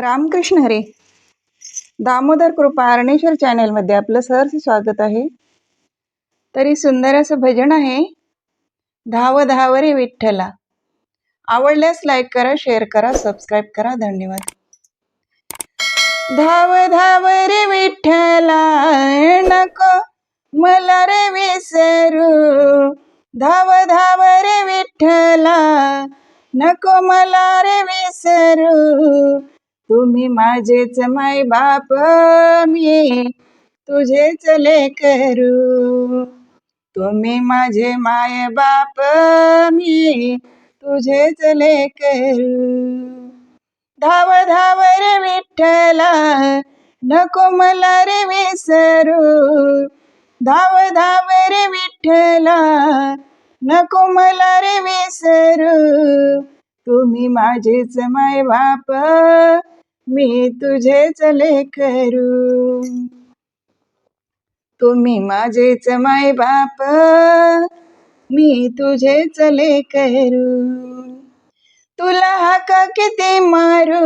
रामकृष्ण हरे. दामोदर कृपा अरणेश्वर चॅनलमध्ये आपलं सहर्ष स्वागत आहे. तरी सुंदर असं भजन आहे. धाव धाव रे विठ्ठला. आवडल्यास लाईक करा शेअर करा सबस्क्राईब करा. धन्यवाद. धाव धाव रे विठ्ठला नको मला रे विसरू. धाव धाव रे विठ्ठला नको मला रे विसरू. तुम्ही माझेच माय बाप मी तुझेच लेकरू तुम्ही माझे माय बाप मी तुझेच लेकरू धाव धाव रे विठ्ठला नको मला रे विसरू. धाव धाव रे विठ्ठला नको मला रे विसरू. तुम्ही माझेच माय बाप मी तुझेच लेकरू तुम्ही माझेच माय बाप मी तुझेच लेकरू तुला हाका किती मारू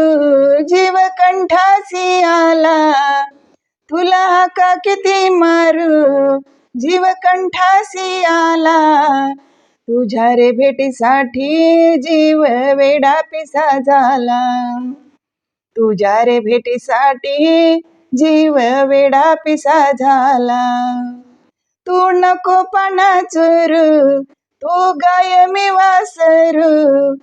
जीव कंठासी आला. तुला हाका किती मारू जीव कंठासी आला. तुझ्या रे भेटीसाठी जीव वेडा पिसा झाला. तुझ्या रे भेटीसाठी जीव वेडा पिसा झाला तू नको पाना चोरू तू गाय मी वासरू.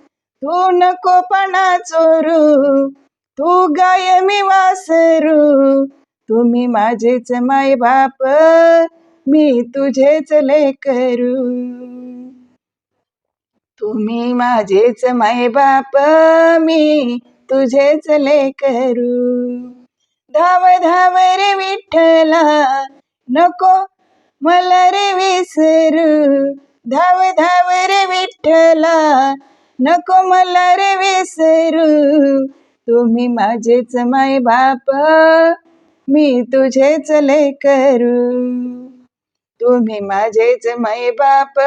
तू नको पाना चोरू तू गाय मी वासरू. तुम्ही माझेच माय बाप मी तुझेच लेकरू. तुम्ही माझेच माय बाप मी तुझेच लेकरू धाव धाव रे विठ्ठला नको मला रे विसरू. धाव धाव रे विठ्ठला नको मला रे विसरू. तुम्ही माझेच माय बाप मी तुझेच लेकरू तुम्ही माझेच माय बाप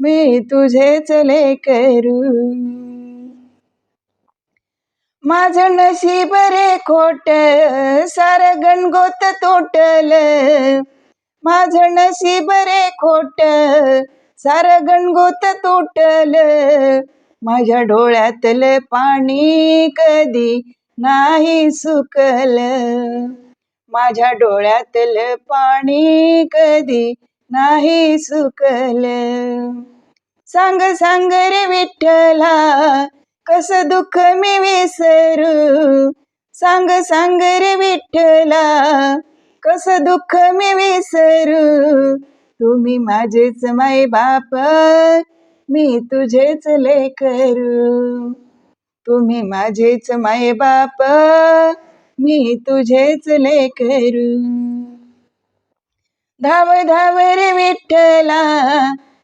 मी तुझेच लेकरू माझं नशीब रे खोट सार गणगोत तोटल. माझं नशीब रे खोट सार गणगोत तुटल. माझ्या डोळ्यातलं पाणी कधी नाही सुकल. माझ्या डोळ्यातलं पाणी कधी नाही सुकल. सांग सांग रे विठ्ठला कस दुःख मी विसरू? सांग सांग रे विठ्ठला कस दुःख मी विसरू? तुम्ही माझेच माय बाप मी तुझेच लेकरू. तुम्ही माझेच माय बाप मी तुझेच लेकरू. धाव धाव रे विठ्ठला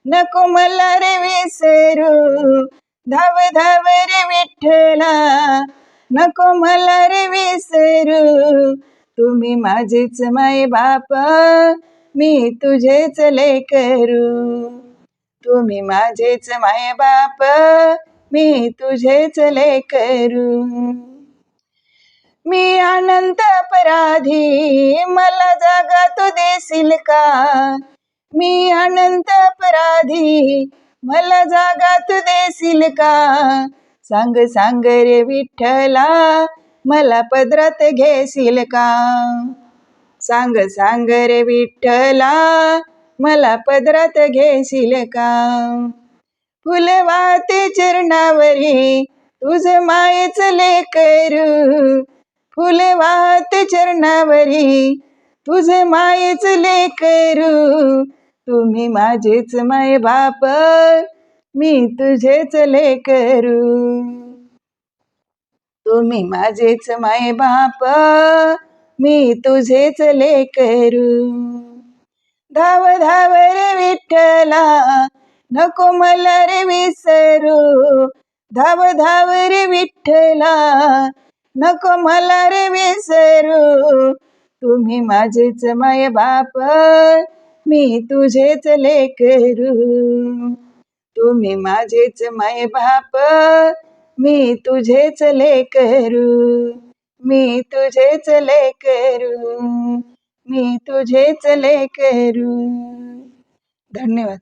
नको मला रे विसरू. धाव धाव रे विठ्ठला नको मला रे विसरू. तुम्ही माझेच माय बाप मी तुझेच लेकरू. तुम्ही माझेच माय बाप मी तुझेच लेकरू. मी अनंत अपराधी मला जागा तू देशील का? मी अनंत अपराधी मला जागा तू देशील का? सांग सांग रे विठ्ठला मला पदरात घेशील का? सांग सांग रे विठ्ठला मला पदरात घेशील का? फुलवाते चरणावरी तुझ मायच लेकरू फुलवाते चरणावरी तुझ मायच लेकरू तुम्ही माझेच माय बाप मी तुझेच लेकरू. तुम्ही माझेच माय बाप मी तुझेच लेकरू. धाव धाव रे विठ्ठला नको मला रे विसरू. धाव धाव रे विठ्ठला नको मला रे विसरू. तुम्ही माझेच माय बाप मी तुझेच लेकरू. तुम्ही माझेच माय बाप मी तुझेच करू मी तुझेच करू मी तुझेच करू धन्यवाद.